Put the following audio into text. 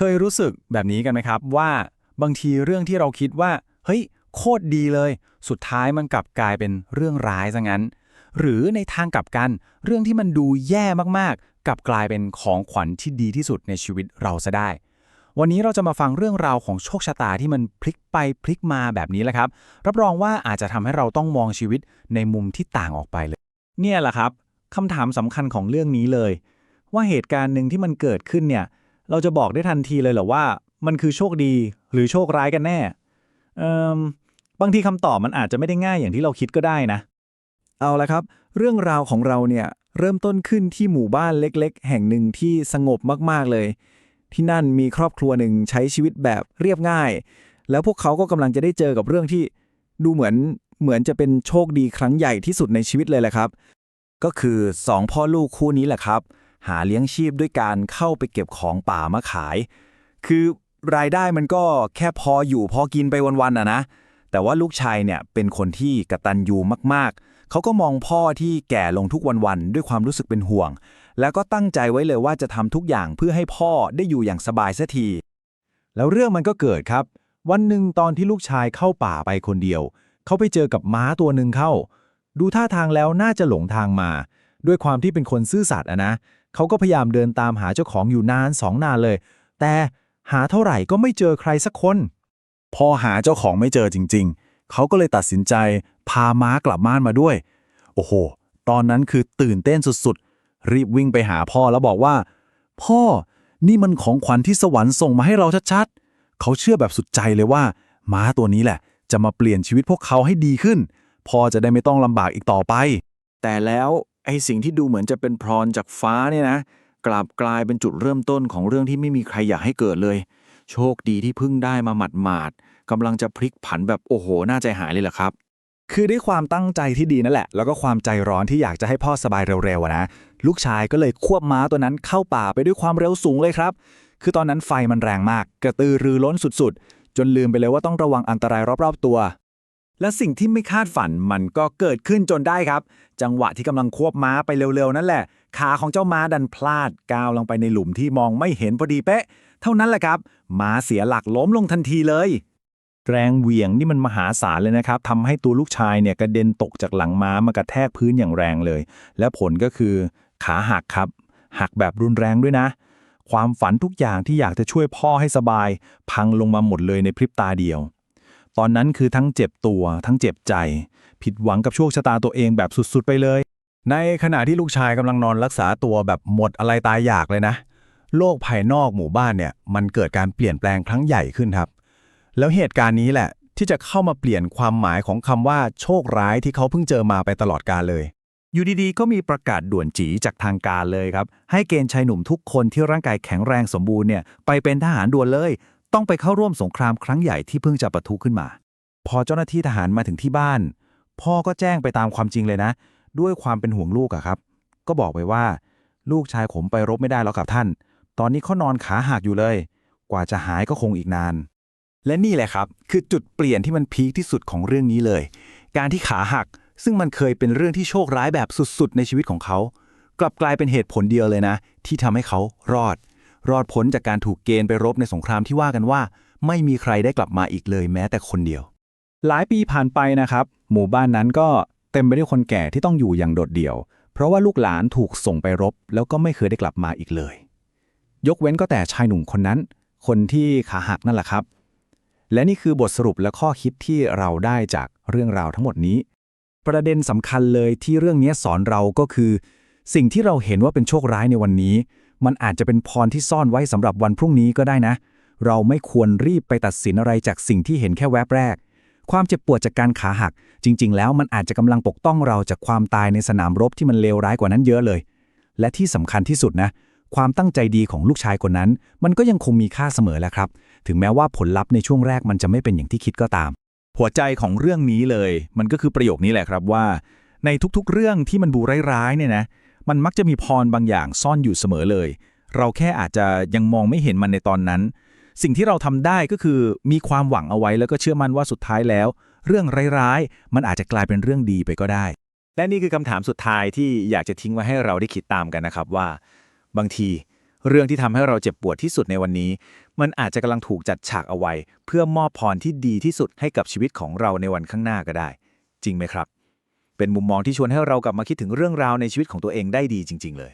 เคยรู้สึกแบบนี้กันไหมครับ ว่าบางทีเรื่องที่เราคิดว่า เฮ้ย โคตรดีเลย สุดท้ายมันกลับกลายเป็นเรื่องร้ายซะงั้น หรือในทางกลับกัน เรื่องที่มันดูแย่มากๆ กลับกลายเป็นของขวัญที่ดีที่สุดในชีวิตเราซะได้ วันนี้เราจะมาฟังเรื่องราวของโชคชะตาที่มันพลิกไปพลิกมาแบบนี้แหละครับ รับรองว่าอาจจะทำให้เราต้องมองชีวิตในมุมที่ต่างออกไปเลย เนี่ยแหละครับคำถามสำคัญของเรื่องนี้เลย ว่าเหตุการณ์หนึ่งที่มันเกิดขึ้นเนี่ย เราจะบอกได้ทันทีเลยเหรอว่า มันคือโชคดีหรือโชคร้ายกันแน่เอ่มบางทีคำตอบมันอาจจะไม่ได้ง่ายอย่างที่เราคิดก็ได้นะ เอาละครับ เรื่องราวของเราเนี่ยเริ่มต้นขึ้นที่หมู่บ้านเล็ก ๆ แห่งหนึ่งที่สงบมากๆเลย ที่นั่นมีครอบครัวหนึ่งใช้ชีวิตแบบเรียบง่าย แล้วพวกเขาก็กำลังจะได้เจอกับเรื่องที่ดูเหมือนเหมือนจะเป็นโชคดีครั้งใหญ่ที่สุดในชีวิตเลยแหละครับ ก็คือสองพ่อลูกคู่นี้แหละครับ หาเลี้ยงชีพด้วยการเข้าไปเก็บของป่ามาขาย คือรายได้มันก็แค่พออยู่พอกินไปวันๆอะนะ แต่ว่าลูกชายเนี่ยเป็นคนที่กระตันยูมากๆ เขาก็มองพ่อที่แก่ลงทุกวันๆ ด้วยความรู้สึกเป็นห่วง แล้วก็ตั้งใจไว้เลยว่าจะทำทุกอย่างเพื่อให้พ่อได้อยู่อย่างสบายเสียที แล้วเรื่องมันก็เกิดครับ วันหนึ่งตอนที่ลูกชายเข้าป่าไปคนเดียว เขาไปเจอกับม้าตัวหนึ่งเข้า ดูท่าทางแล้วน่าจะหลงทางมา ด้วยความที่เป็นคนซื่อสัตย์อะนะเขาก็พยายามเดินตามหาเจ้าของอยู่นานสองนานเลย แต่หาเท่าไหร่ก็ไม่เจอใครสักคน พอหาเจ้าของไม่เจอจริง ๆ เขาก็เลยตัดสินใจพาม้ากลับบ้านมาด้วย โอ้โห ตอนนั้นคือตื่นเต้นสุดๆ รีบวิ่งไปหาพ่อแล้วบอกว่า พ่อ นี่มันของขวัญที่สวรรค์ส่งมาให้เราชัดๆ เขาเชื่อแบบสุดใจเลยว่า ม้าตัวนี้แหละ จะมาเปลี่ยนชีวิตพวกเขาให้ดีขึ้น พ่อจะได้ไม่ต้องลำบากอีกต่อไป แต่แล้ว ไอ้สิ่งที่ดูเหมือนจะเป็นพรจากฟ้าเนี่ยนะ กลับกลายเป็นจุดเริ่มต้นของเรื่องที่ไม่มีใครอยากให้เกิดเลย โชคดีที่เพิ่งได้มาหมาดกำลังจะพลิกผันแบบโอ้โห น่าใจหายเลยล่ะครับ คือด้วยความตั้งใจที่ดีนั่นแหละ แล้วก็ความใจร้อนที่อยากจะให้พ่อสบายเร็วๆนะ ลูกชายก็เลยควบม้าตัวนั้นเข้าป่าไปด้วยความเร็วสูงเลยครับ คือตอนนั้นไฟมันแรงมาก กระตือรือร้นสุดๆ จนลืมไปเลยว่าต้องระวังอันตรายรอบๆตัว และสิ่งที่ไม่คาดฝันมันก็เกิดขึ้นจนได้ครับ จังหวะที่กำลังควบม้าไปเร็วๆ นั่นแหละ ขาของเจ้าม้าดันพลาดก้าวลงไปในหลุมที่มองไม่เห็นพอดีเป๊ะ เท่านั้นแหละครับ ม้าเสียหลักล้มลงทันทีเลย แรงเหวี่ยงนี่มันมหาศาลเลยนะครับทำให้ตัวลูกชายเนี่ยกระเด็นตกจากหลังม้ามากระแทกพื้นอย่างแรงเลย และผลก็คือ ขาหักครับ หักแบบรุนแรงด้วยนะ ความฝันทุกอย่างที่อยากจะช่วยพ่อให้สบาย พังลงมาหมดเลยในพริบตาเดียว ตอนนั้นคือทั้งเจ็บตัว ทั้งเจ็บใจ ผิดหวังกับโชคชะตาตัวเองแบบสุด ๆ ไปเลย ในขณะที่ลูกชายกำลังนอนรักษาตัวแบบหมดอะไรตายอยากเลยนะ โลกภายนอกหมู่บ้านเนี่ย มันเกิดการเปลี่ยนแปลงครั้งใหญ่ขึ้นครับ แล้วเหตุการณ์นี้แหละ ที่จะเข้ามาเปลี่ยนความหมายของคำว่าโชคร้ายที่เขาเพิ่งเจอมาไปตลอดกาลเลยอยู่ดีๆ ก็มีประกาศด่วนจีจากทางการเลยครับ ให้เกณฑ์ชายหนุ่มทุกคนที่ร่างกายแข็งแรงสมบูรณ์เนี่ยไปเป็นทหารด่วนเลย ต้องไปเข้าร่วมสงครามครั้งใหญ่ที่เพิ่งจะปะทุขึ้นมา พอเจ้าหน้าที่ทหารมาถึงที่บ้าน พ่อก็แจ้งไปตามความจริงเลยนะ ด้วยความเป็นห่วงลูกอะครับ ก็บอกไปว่า ลูกชายผมไปรบไม่ได้แล้วกับท่าน ตอนนี้เขานอนขาหักอยู่เลย กว่าจะหายก็คงอีกนาน และนี่แหละครับ คือจุดเปลี่ยนที่มันพีคที่สุดของเรื่องนี้เลย การที่ขาหักซึ่งมันเคยเป็นเรื่องที่โชคร้ายแบบสุดๆ ในชีวิตของเขา กลับกลายเป็นเหตุผลเดียวเลยนะ ที่ทำให้เขารอด รอดพ้นจากการถูกเกณฑ์ไปรบในสงครามที่ว่ากันว่า ไม่มีใครได้กลับมาอีกเลยแม้แต่คนเดียว หลายปีผ่านไปนะครับ หมู่บ้านนั้นก็เต็มไปด้วยคนแก่ที่ต้องอยู่อย่างโดดเดี่ยว เพราะว่าลูกหลานถูกส่งไปรบ แล้วก็ไม่เคยได้กลับมาอีกเลย ยกเว้นก็แต่ชายหนุ่มคนนั้น คนที่ขาหักนั่นแหละครับ และนี่คือบทสรุปและข้อคิดที่เราได้จากเรื่องราวทั้งหมดนี้ ประเด็นสำคัญเลยที่เรื่องนี้สอนเราก็คือ สิ่งที่เราเห็นว่าเป็นโชคร้ายในวันนี้ มันอาจจะเป็นพรที่ซ่อนไว้สำหรับวันพรุ่งนี้ก็ได้นะ เราไม่ควรรีบไปตัดสินอะไรจากสิ่งที่เห็นแค่แวบแรก ความเจ็บปวดจากการขาหัก จริง ๆ แล้วมันอาจจะกำลังปกป้องเราจากความตายในสนามรบที่มันเลวร้ายกว่านั้นเยอะเลย และที่สำคัญที่สุดนะ ความตั้งใจดีของลูกชายคนนั้น มันก็ยังคงมีค่าเสมอแหละครับ ถึงแม้ว่าผลลัพธ์ในช่วงแรกมันจะไม่เป็นอย่างที่คิดก็ตาม หัวใจของเรื่องนี้เลย มันก็คือประโยคนี้แหละครับว่า ในทุกๆ เรื่องที่มันดูร้ายๆเนี่ยนะ มันมักจะมีพรบางอย่างซ่อนอยู่เสมอเลย เราแค่อาจจะยังมองไม่เห็นมันในตอนนั้น สิ่งที่เราทำได้ก็คือมีความหวังเอาไว้แล้วก็เชื่อมั่นว่าสุดท้ายแล้ว เรื่องร้ายๆ มันอาจจะกลายเป็นเรื่องดีไปก็ได้ และนี่คือคำถามสุดท้ายที่อยากจะทิ้งไว้ให้เราได้คิดตามกันนะครับว่า บางทีเรื่องที่ทำให้เราเจ็บปวดที่สุดในวันนี้ มันอาจจะกำลังถูกจัดฉากเอาไว้ เพื่อมอบพรที่ดีที่สุดให้กับชีวิตของเราในวันข้างหน้าก็ได้ จริงไหมครับ เป็นมุมมองที่ชวนให้เรากลับมาคิดถึงเรื่องราวในชีวิตของตัวเองได้ดีจริง ๆ เลย